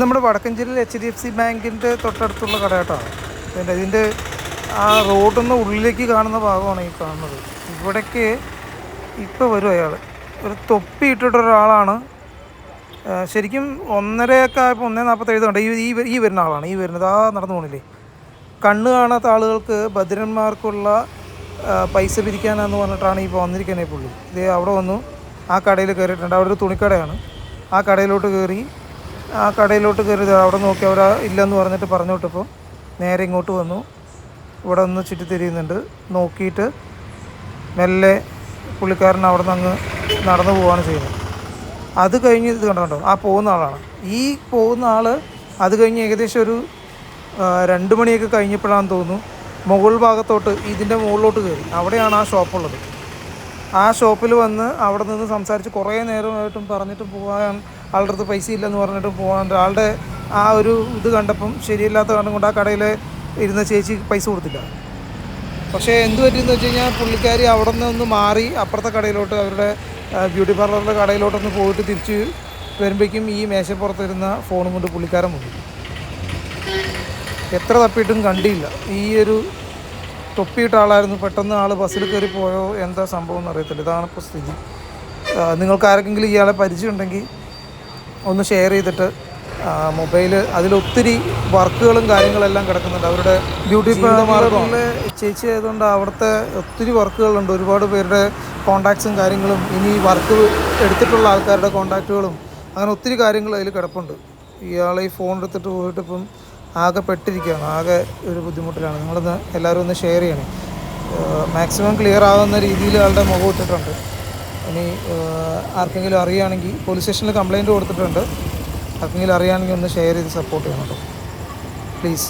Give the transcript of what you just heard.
ഇത് നമ്മുടെ വടക്കഞ്ചേരിയിൽ എച്ച് ഡി എഫ് സി ബാങ്കിന്റെ തൊട്ടടുത്തുള്ള കട കേട്ടോ പിന്നെ ഇതിന്റെ ആ റോഡിൽ ഉള്ളിലേക്ക് കാണുന്ന ഭാഗമാണ് ഈ കാണുന്നത്. ഇവിടേക്ക് ഇപ്പോൾ വരും അയാൾ ഒരു തൊപ്പി ഇട്ടിട്ട് ഒരാളാണ്. ശരിക്കും ഒന്നരയൊക്കെ ആയപ്പോൾ ഒന്നേ നാൽപ്പത്തേഴ് കണ്ട. ഈ ഈ വരുന്ന ആളാണ്. ഈ വരുന്നത് ആ നടന്നു പോണില്ലേ. കണ്ണ് കാണാത്ത ആളുകൾക്ക് ഭദ്രന്മാർക്കുള്ള പൈസ പിരിക്കാനാന്ന് പറഞ്ഞിട്ടാണ് ഇപ്പോൾ വന്നിരിക്കുന്നത് പുള്ളി. ഇത് അവിടെ വന്നു. ആ കടയിൽ കയറിയിട്ടുണ്ട് അവിടെ ഒരു തുണിക്കടയാണ്. ആ കടയിലോട്ട് കയറി ആ കടയിലോട്ട് കയറി ദേ അവിടെ നോക്കി അവർ ഇല്ലെന്ന് പറഞ്ഞിട്ട് പറഞ്ഞു വിട്ടപ്പോൾ നേരെ ഇങ്ങോട്ട് വന്നു. ഇവിടെ ഒന്ന് ചുറ്റിത്തിരിയുന്നുണ്ട്. നോക്കിയിട്ട് മെല്ലെ പുള്ളിക്കാരൻ അവിടെ നിന്ന് അങ്ങ് നടന്നു പോവുകയാണ് ചെയ്യുന്നത്. അത് കഴിഞ്ഞ് ഇത് കണ്ടോ ആ പോകുന്ന ആളാണ്. ഈ പോകുന്ന ആൾ അത് കഴിഞ്ഞ് ഏകദേശം ഒരു രണ്ട് മണിയൊക്കെ കഴിഞ്ഞപ്പോഴാണെന്ന് തോന്നുന്നു മുകൾ ഭാഗത്തോട്ട് ഇതിന്റെ മുകളിലോട്ട് കയറി. അവിടെയാണ് ആ ഷോപ്പുള്ളത് ആ ഷോപ്പിൽ വന്ന് അവിടെ നിന്ന് സംസാരിച്ച് കുറേ നേരമായിട്ടും പറഞ്ഞിട്ട് പോകാൻ ആളുടെ അടുത്ത് പൈസ ഇല്ലെന്ന് പറഞ്ഞിട്ട് പോകാൻ ആളുടെ ആ ഒരു ഇത് കണ്ടപ്പം ശരിയല്ലാത്ത കാരണം കൊണ്ട് ആ കടയിൽ ഇരുന്ന ചേച്ചി പൈസ കൊടുത്തില്ല. പക്ഷേ എന്ത് പറ്റിയെന്ന് വെച്ച് കഴിഞ്ഞാൽ പുള്ളിക്കാരി അവിടെ നിന്ന് മാറി അപ്പുറത്തെ കടയിലോട്ട് അവരുടെ ബ്യൂട്ടി പാർലറിന്റെ കടയിലോട്ടൊന്ന് പോയിട്ട് തിരിച്ച് വരുമ്പോഴേക്കും ഈ മേശപ്പുറത്തിരുന്ന ഫോണും കൊണ്ട് പുള്ളിക്കാരൻ മുങ്ങി എത്ര തപ്പിയിട്ടും കണ്ടില്ല. ഈ ഒരു തൊപ്പിയിട്ട ആളായിരുന്നു. പെട്ടെന്ന് ആൾ ബസ്സിൽ കയറി പോയോ? എന്താ സംഭവം എന്ന് അറിയത്തില്ല. ഇതാണ് ഇപ്പോൾ സ്ഥിതി. നിങ്ങൾക്ക് ആർക്കെങ്കിലും ഇയാളെ പരിചയമുണ്ടെങ്കിൽ ഒന്ന് ഷെയർ ചെയ്തിട്ട് മൊബൈൽ അതിലൊത്തിരി വർക്കുകളും കാര്യങ്ങളെല്ലാം കിടക്കുന്നുണ്ട്. അവരുടെ ബ്യൂട്ടി പാർലറിലെ ചേച്ചി ആയതുകൊണ്ട് അവിടുത്തെ ഒത്തിരി വർക്കുകളുണ്ട്. ഒരുപാട് പേരുടെ കോണ്ടാക്ട്സും കാര്യങ്ങളും ഇനി വർക്ക് എടുത്തിട്ടുള്ള ആൾക്കാരുടെ കോണ്ടാക്റ്റുകളും അങ്ങനെ ഒത്തിരി കാര്യങ്ങൾ അതിൽ കിടപ്പുണ്ട്. ഇയാൾ ഈ ഫോൺ എടുത്തിട്ട് പോയിട്ട് ഇപ്പം ആകെ പെട്ടിരിക്കുകയാണ്. ആകെ ഒരു ബുദ്ധിമുട്ടിലാണ്. നിങ്ങളൊന്ന് എല്ലാവരും ഒന്ന് ഷെയർ ചെയ്യണേ. മാക്സിമം ക്ലിയർ ആവുന്ന രീതിയിൽ ആളുടെ മുഖം ഇട്ടിട്ടുണ്ട്. ഇനി ആർക്കെങ്കിലും അറിയുകയാണെങ്കിൽ പോലീസ് സ്റ്റേഷനിൽ കംപ്ലയിന്റ് കൊടുത്തിട്ടുണ്ട്. ആർക്കെങ്കിലും അറിയുകയാണെങ്കിൽ ഒന്ന് ഷെയർ ചെയ്ത് സപ്പോർട്ട് ചെയ്യണം കേട്ടോ. പ്ലീസ്